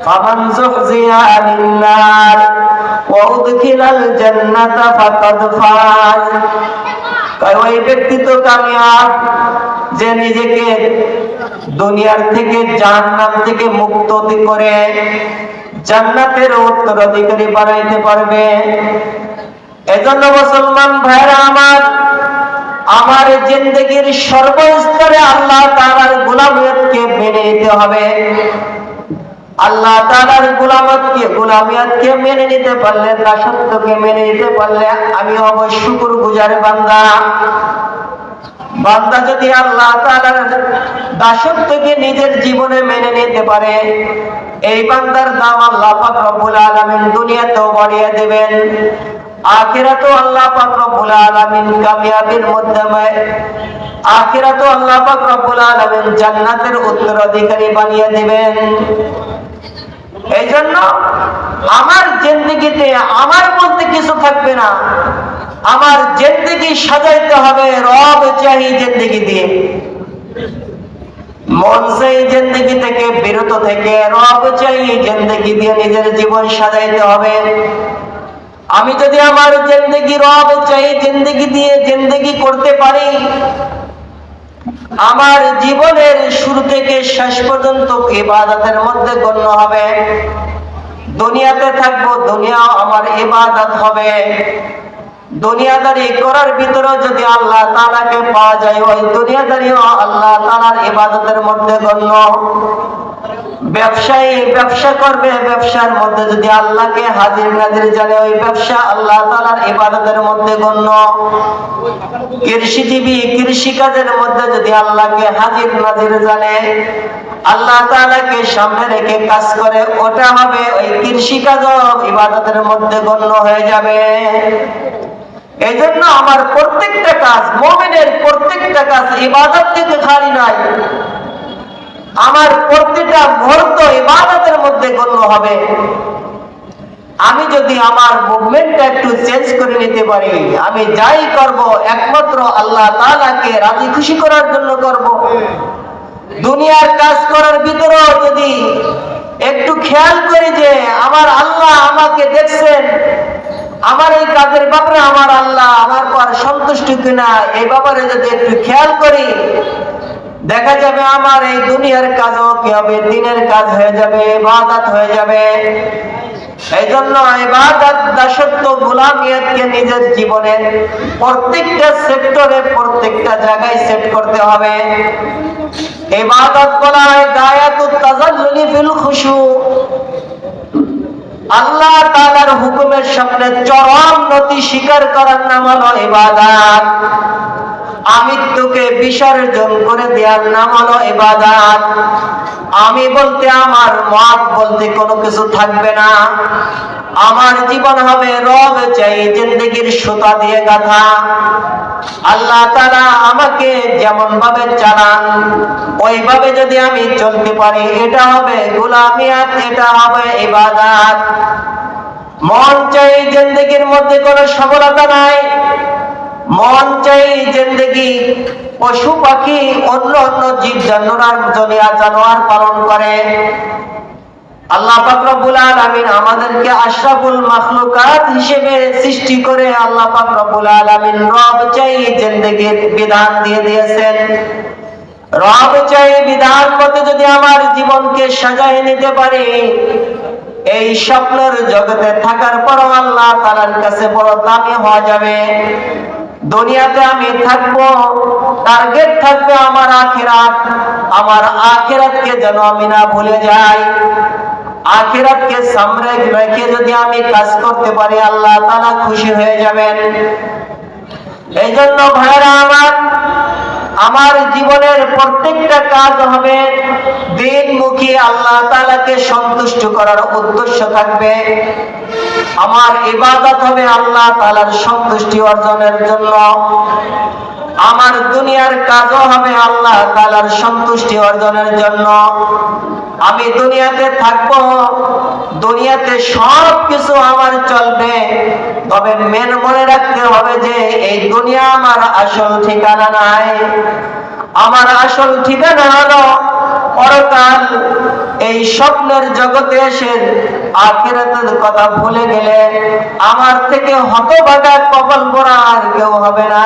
فمن زحزح عن النار وأدخل الجنة فقد فاز ওই ব্যক্তি তো কামিয়াব যে নিজেকে দুনিয়ার থেকে জাহান্নাম থেকে মুক্ত করে জান্নাতের উত্তরাধিকারী বানাইতে পারবে এজন্য মুসলমান ভাইরা আমার আমার জিন্দগির সর্বস্তরে আল্লাহ তাআলার গোলামিয়তকে মেনে নিতে হবে আল্লাহ তাআলার গোলামতকে, গোলামিয়তকে মেনে নিতে পারলে, দাসত্বকে মেনে নিতে পারলে আমি হব শুকুর গুজার বান্দা। বান্দা যদি আল্লাহ তাআলার দাসত্বকে নিজের জীবনে মেনে নিতে পারে, এই বান্দার দাম আল্লাহ পাক রব্বুল আলামিন দুনিয়াতেও বাড়িয়ে দেবেন। আখিরাতেও আল্লাহ পাক রব্বুল আলামিন কামিয়াবির মাধ্যমে আখিরাতেও আল্লাহ পাক রব্বুল আলামিন জান্নাতের উত্তরাধিকারী বানিয়ে দিবেন। এই জন্য আমার জিন্দগিতে, আমার বলতে কিছু থাকবে না। আমার জিন্দগি সাজাইতে হবে রব চাহি জিন্দগি দিয়ে। মন সেই জিন্দগি থেকে, বিরত থেকে, রব চাই জিন্দগি দিয়ে নিজের জীবন সাজাইতে হবে। আমি যদি আমার জিন্দগি রব চাই জিন্দগি দিয়ে জিন্দগি করতে পারি আমার জীবনের শুরু থেকে শেষ পর্যন্ত ইবাদতের মধ্যে গণ্য হবে। দুনিয়াতে থাকব দুনিয়া আমার ইবাদত হবে। দুনিয়াদারি করার ভিতরে যদি আল্লাহ তাআলাকে পাওয়া যায়, ওই দুনিয়াদারিও আল্লাহ তাআলার ইবাদতের মধ্যে গণ্য। ব্যবসায়ী ব্যবসা করবে, ব্যবসার মধ্যে যদি আল্লাহকে হাজির নাজির জানে, ওই ব্যবসা আল্লাহ তাআলার ইবাদতের মধ্যে গণ্য। কৃষিজীবী কৃষি কাজের মধ্যে যদি আল্লাহকে হাজির নাজির জানে, আল্লাহ তাআলাকে সামনে রেখে কাজ করে, ওটা হবে ওই কৃষি কাজও ইবাদতের মধ্যে গণ্য হয়ে যাবে। এই জন্য আমার প্রত্যেকটা কাজ, মোমেনের প্রত্যেকটা কাজ ইবাদত থেকে খালি নাই। আমার প্রত্যেকটা মুহূর্ত ইবাদতের মধ্যে গণ্য হবে। আমি যদি আমার মুভমেন্টটা একটু চেঞ্জ করে নিতে পারি, আমি যাই করব, একমাত্র আল্লাহ তাআলাকে রাজি খুশি করার জন্য করব। দুনিয়ার কাজ করার ভিতরেও যদি একটু খেয়াল করি যে আমার আল্লাহ আমাকে দেখছেন আমার এই কাজের ব্যাপারে আমার আল্লাহ আমার পর সন্তুষ্ট কিনা, এই ব্যাপারে যদি একটু খেয়াল করি, দেখা যাবে আমার এই দুনিয়ার কাজও কি হবে? দিনের কাজ হয়ে যাবে, ইবাদত হয়ে যাবে। এই জন্য ইবাদত দাসত্ব গোলামিয়তকে নিজের জীবনের প্রত্যেকটা সেক্টরে প্রত্যেকটা জায়গায় সেট করতে হবে। ইবাদত বলা হয় গায়াতুত তাজাল্লুলি ফিল খুশু। আল্লাহ তালার হুকুমের সামনে চরম নতি স্বীকার করার নাম হলো ইবাদত। আমিত্বকে বিসর্জন করে দেওয়ার নাম হলো ইবাদত। আমি বলতে আমার মত বলতে কোনো কিছু থাকবে না। আমার জীবন হবে রব চাই, জিন্দগির সুতা দিয়ে গাথা। আল্লাহ তারা আমাকে যেমন ভাবে চালান, ওইভাবে যদি আমি চলতে পারি, এটা হবে গোলামিয়াত, এটা হবে ইবাদত। মন চাই জিন্দগির মধ্যে কোনো সফলতা নাই মন চাই জিন্দগি, পশু পাখি, অন্য অন্য জীব জানোয়ার জনিয়া জানোয়ার পালন করে। আল্লাহ পাক আলামিন আমাদেরকে আশরাফুল মাখলুকাত হিসেবে সৃষ্টি করে আল্লাহ পাক আলামিন রব চাই জিন্দগির বিধান দিয়ে দিয়েছেন। রব চাই বিধান মতে যদি আমার জীবনকে সাজায় নিতে পারি, এই স্বপ্নের জগতে থাকার পর আল্লাহ তাআলার কাছে বড় দামি হওয়া যাবে। দুনিয়াতে আমি থাকব টার্গেট থাকবে আমার আখিরাত, আমার আখিরাতকে যেন আমি না ভুলে যাই। আখিরাতকে সামনে রেখে যদি আমি কাজ করতে পারি, আল্লাহ তাআলা খুশি হয়ে যাবেন। এই জন্য ভাইরা আমার আমার জীবনের প্রত্যেকটা কাজ হবে সন্তুষ্ট করার উদ্দেশ্য থাকবে। আমার ইবাদত হবে আল্লাহ তাআলার সন্তুষ্টি অর্জনের জন্য। আমার দুনিয়ার কাজও হবে আল্লাহ তাআলার সন্তুষ্টি অর্জনের জন্য। আমি দুনিয়াতে থাকব, দুনিয়াতে সব কিছু আমার চলবে। তবে মেন মনে রাখতে হবে যে, এই দুনিয়া আমার আসল ঠিকানা নাই। আমার আসল ঠিকানা হলো পরকাল। এই স্বপ্নের জগতে এসে আখেরাতের কথা ভুলে গেলে আমার থেকে হতভাগা কপাল পরা আর কেউ হবে না।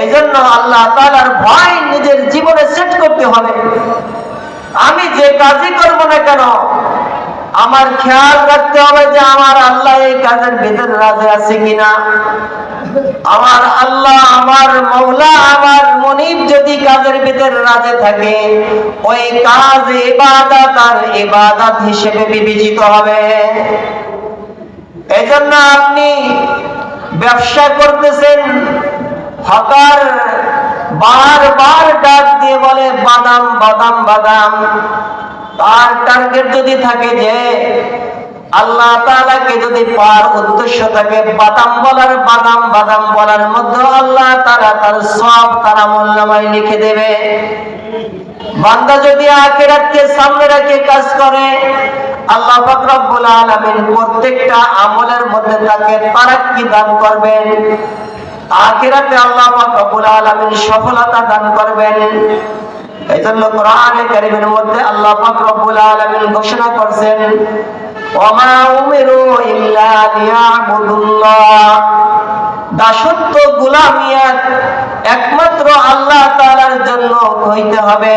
এই জন্য আল্লাহ তালার ভয় নিজের জীবনে সেট করতে হবে। আমি যে কাজই করব না কেন, আমার খেয়াল রাখতে হবে যে আমার আল্লাহ এই কাজের ভিতরে রাজে আছে কিনা। আমার আল্লাহ, আমার মৌলা, আমার মনিব যদি কাজের ভিতরে রাজে থাকে, ওই কাজ, ইবাদত আর ইবাদত হিসেবে বিবেচিত হবে। এই জন্য আপনি ব্যবসা করতেছেন, হকার বারবার ডাক দিয়ে বলে, বাদাম বাদাম বাদাম। তার টার্গেট যদি থাকে যে আল্লাহ তাআলাকে যদি পার উদ্দেশ্য থাকে বাদাম বলার বাদাম বাদাম বলার মধ্যে আল্লাহ তারা তার সব তারা মোল্লামাই লিখে দেবে। বান্দা যদি আখিরাতকে সামনে রেখে কাজ করে, আল্লাহ রব্বুল আলামিন প্রত্যেকটা আমলের মধ্যে তাকে তারাক্কি দান করবেন। আখিরাতে আল্লাহ রব্বুল আলামিন সফলতা দান করবেন। এই জন্য কোরআনে কারিমের মধ্যে আল্লাহ রব্বুল আলামিন ঘোষণা করছেন দাসত্ব গুলামিয়াত একমাত্র আল্লাহ তাআলার জন্য হইতে হবে।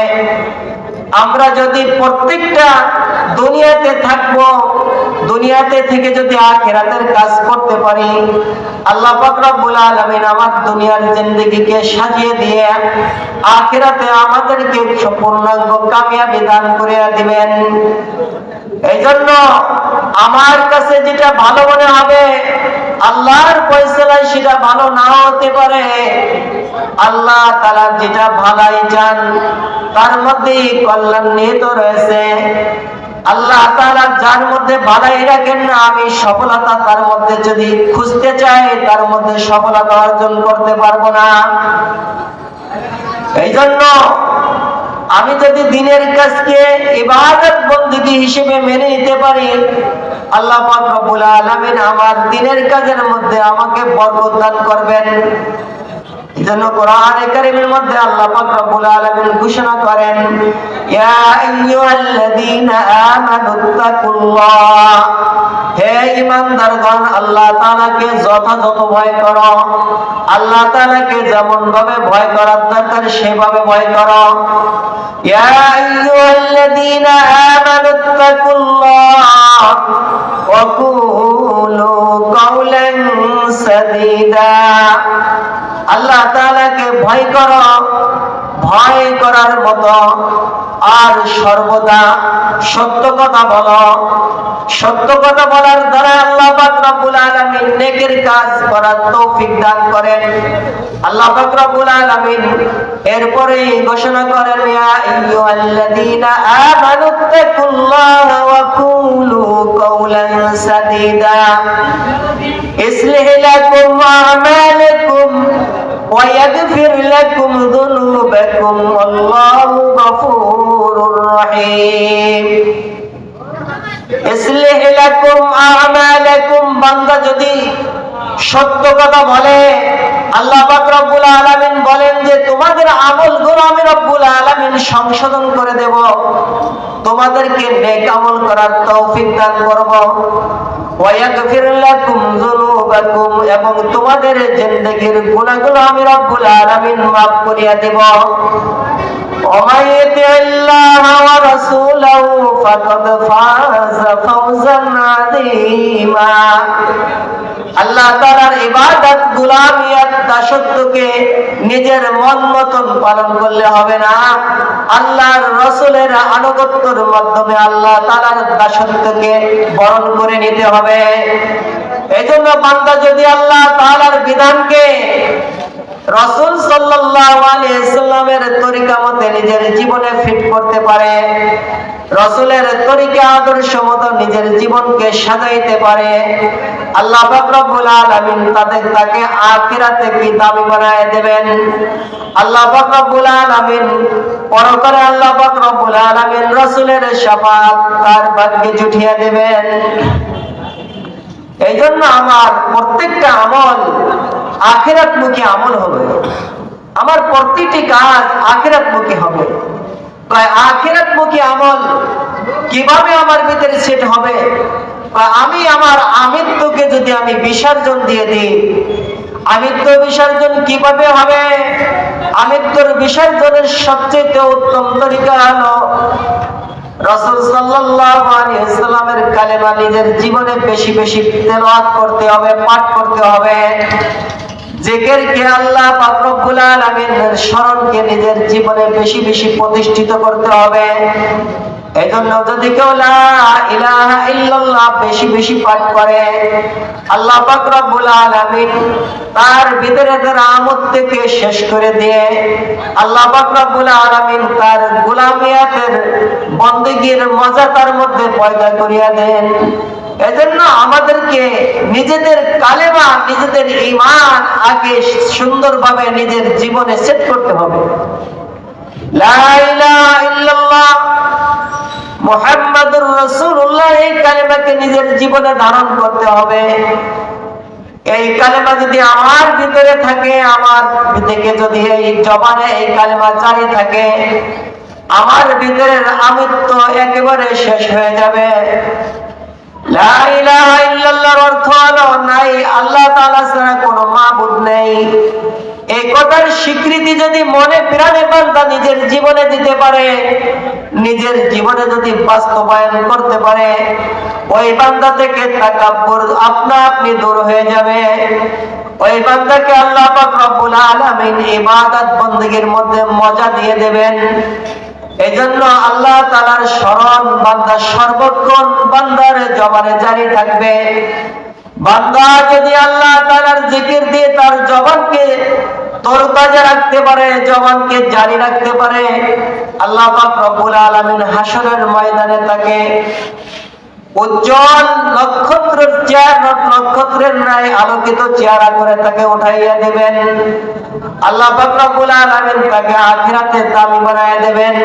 আমরা যদি প্রত্যেকটা দুনিয়াতে থাকব, দুনিয়াতে থেকে যদি আখেরাতের কাজ করতে পারি, আল্লাহ রব্বুল আলামিন আমার দুনিয়ার জিন্দেগিকে সাজিয়ে দিয়ে আখেরাতে আমাদেরকে পূর্ণাঙ্গ কামিয়াবি দান করে দিবেন। এই জন্য আমার কাছে যেটা ভালো মনে হবে, আল্লাহর ফয়সালায় সেটা ভালো নাও হতে পারে। আল্লাহ তালা যেটা ভালাই চান, তার মধ্যে কল্যাণ নিহিত রয়েছে। আল্লাহ তাআলা যার মধ্যে বাধাই রাখেন না, আমি সফলতা তার মধ্যে যদি খুঁজতে চাই, তার মধ্যে সফলতা অর্জন করতে পারব না। এই জন্য আমি যদি দিনের কাজকে ইবাদত বন্দুকি হিসেবে মেনে নিতে পারি, আল্লাহ পাক আলামিন আমার দিনের কাজের মধ্যে আমাকে বরকত করবেন। এজন্য কোরআনে কারীমের মধ্যে আল্লাহ পাক রব্বুল আলামিন ঘোষণা করেন, ইয়া আইয়ুহাল্লাযীনা আমানুত্তাকুল্লাহ হে ঈমানদারগণ, আল্লাহ তাআলাকে যথাযথ ভয় করো। আল্লাহ তাআলাকে যেমন ভাবে ভয় করার দরকার, সেভাবে ভয় করো। ইয়া আইয়ুহাল্লাযীনা আমানুত্তাকুল্লাহ ওয়া কুলু কাওলান সাদীদা আল্লাহ তাআলাকে ভয় করো, ভয় করার মতো আর সর্বদা সত্য কথা বলো। সত্য কথা বলার দ্বারা আল্লাহ পাক রব্বুল আলামিন নেকের কাজ করার তৌফিক দান করেন। আল্লাহ পাক রব্বুল আলামিন এরপরে ঘোষণা করেন, ইয়া আইয়ুহাল্লাযীনা আমানুত্তাকুল্লাহা ওয়া কুলু কাওলান সাদীদা। ইসলিহ লাকুম আ'মালাকুম ويغفر لكم ذنوبكم والله غفور رحيم ইসলিহ লাকুম আ'মালাকুম বান্দা যদি সত্য কথা বলে আল্লাহ পাক রব্বুল আলামিন বলেন যে তোমাদের আমলগুলো আমি রব্বুল আলামিন সংশোধন করে দেব তোমাদেরকে নেক আমল করার তৌফিক দান করব ওয়ায়াগফির লাকুম যুনুবাকুম এবং তোমাদের জিন্দগির গুণাগুলো আমি রব্বুল আলমিন মাফ করিয়া দেব। ফাকাদ ফাজা ফাউজান আযীমা। আল্লাহ তাআলার ইবাদত গুলামিয়াত দাসত্বকে নিজের মন মতন পালন করলে হবে না। আল্লাহর রসুলের আনুগত্যের মাধ্যমে আল্লাহ তাআলার দাসত্বকে বরণ করে নিতে হবে। এই জন্য বান্দা যদি আল্লাহ তাআলার বিধানকে রসুল সাল্লাহ সাল্লামের তরিকা মতে নিজের জীবনে ফিট করতে পারে রসুলের তরিকা, আদর্শ মতো নিজের জীবনকে সাজাইতে পারে। আল্লাহ রব্বুল আলামিন তাদের তাকে আখিরাতে কি দাবি বানায় দেবেন? আল্লাহ রব্বুল আলামিন আল্লাহ রব্বুল আলামিন রসুলের শাফাত তার ভাগ্যে জুটিয়ে দেবেন। এই জন্য আমার প্রত্যেকটা আমল আখেরাত মুখী আমল হবে। আমার প্রতিটি কাজ আখেরাত মুখী হবে। আখিরাতমুখী আমল কীভাবে আমার ভিতরে সেট হবে? আমি আমার আমিত্বকে যদি আমি বিসর্জন দিয়ে দিই আমিত্ব বিসর্জন কীভাবে হবে? আমিত্বর বিসর্জনের সবচেয়ে উত্তম তরিকা হলো, রসুল সাল্লামের কালেমা নিজের জীবনে বেশি বেশি তেলাওয়াত করতে হবে, পাঠ করতে হবে। জিকিরকে আল্লাহ পাক রব্বুল আলামিনের স্মরণকে নিজের জীবনে বেশি বেশি প্রতিষ্ঠিত করতে হবে। এজন্য যদি কেউ ইল্লাল্লাহ বেশি বেশি পাঠ করে, আল্লাহ পাক রব্বুল আলামিন তার ভিতরে তার আমত থেকে শেষ করে দিয়ে আল্লাহ পাক রব্বুল আলামিন তার গোলামিয়াতের বন্দেগীর মজা তার মধ্যে পয়দা করিয়া দেন। এজন্য আমাদেরকে নিজেদের কালেমা, নিজেদের ইমান আগে সুন্দরভাবে নিজের জীবনে সেট করতে হবে। এই নিজের জীবনে ধারণ করতে হবে। এই কালেমা যদি আমার ভিতরে থাকে, আমার জবানে এই কালেমা থাকে, আমার ভিতরের আমিত্ব একেবারে শেষ হয়ে যাবে। অর্থ নাই, আল্লাহ তালা কোনো মাহবুদ নেই। এই স্বীকৃতি যদি মনে প্রাণে বান্দা নিজের জীবনে দিতে পারে, নিজের জীবনে যদি বাস্তবায়ন করতে পারে, ওই বান্দা থেকে তাকাব্বর আপনা আপনি দূর হয়ে যাবে। ওই বান্দাকে আল্লাহ পাক রব্বুল আলামিন ইবাদত বন্দীর মধ্যে মজা দিয়ে দেবেন। এজন্য আল্লাহ তালার স্মরণ বান্দা সর্বক্ষণ বান্দারে জবানে জারি থাকবে। বান্দা যদি আল্লাহ তালার জিকির দিয়ে তার জবানকে তরতাজা রাখতে পারে, জবানকে জারি রাখতে পারে, আল্লাহ পাক রব্বুল আলামিন হাসরের ময়দানে তাকে উজ্জ্বল নক্ষত্রের ন্যায় আলোকিত করে তাকে উঠাইয়া দেবেন। আল্লাহ তাকে আখিরাতে দামি দেবেন।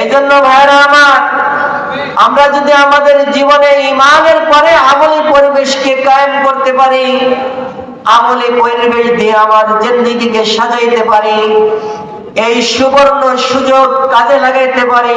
এই জন্য ভাইরা আমার, আমরা যদি আমাদের জীবনে ইমানের পরে আমলি পরিবেশকে কায়েম করতে পারি, আমলি পরিবেশ দিয়ে আমার জিন্দিগিকে সাজাইতে পারি, এই সুবর্ণ সুযোগ কাজে লাগাইতে পারি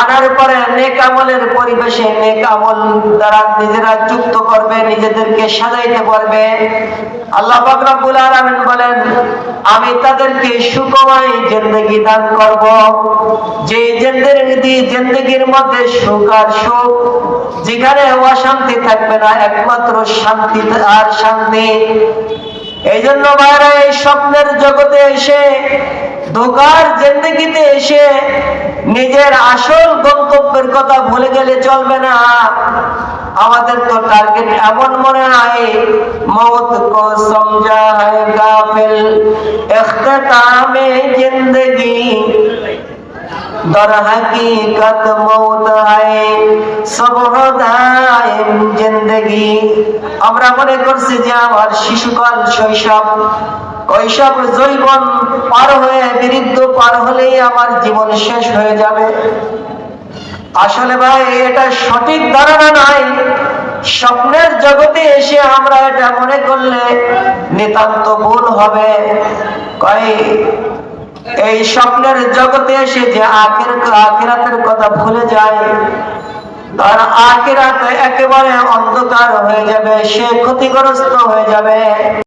আনার পরে নেক আমলের পরিবেশে নেক আমল দ্বারা নিজেরা যুক্ত করবে, নিজেদেরকে সাজাইতে পারবে। আল্লাহ পাক রব্বুল আলামিন বলেন, আমি তাদেরকে সুখময় জিন্দেগি দান করব। যে জিন্দেগি জিন্দেগির মধ্যে সুখ আর সুখ, যেখানে অশান্তি থাকবে না, একমাত্র শান্তি আর শান্তি। এই জন্য ভাইরা, এই স্বপ্নের জগতে এসে, ধোকার জিন্দগিতে এসে নিজের আসল গন্তব্যের কথা ভুলে গেলে চলবে না। আমাদের তো টার্গেট এমন মনে হয়, মত কো সমঝা হয় গাফিল ইখতামে জিন্দগি। در حقیقت موت ہے সব দায়ম জিন্দগি আমরা মনে করছি যে আমার শিশুকাল শৈশব। ওইসব পার হয়ে বৃদ্ধ পার হলেই আমার জীবন শেষ হয়ে যাবে। আসলে ভাই, এটা সঠিক ধারণা নাই। স্বপ্নের জগতে এসে আমরা এটা মনে করলে নিতান্ত ভুল হবে। কয় এই স্বপ্নের জগতে এসে যে আখের আখেরাতের কথা ভুলে যায়, তার আখেরাতে একেবারে অন্ধকার হয়ে যাবে, সে ক্ষতিগ্রস্ত হয়ে যাবে।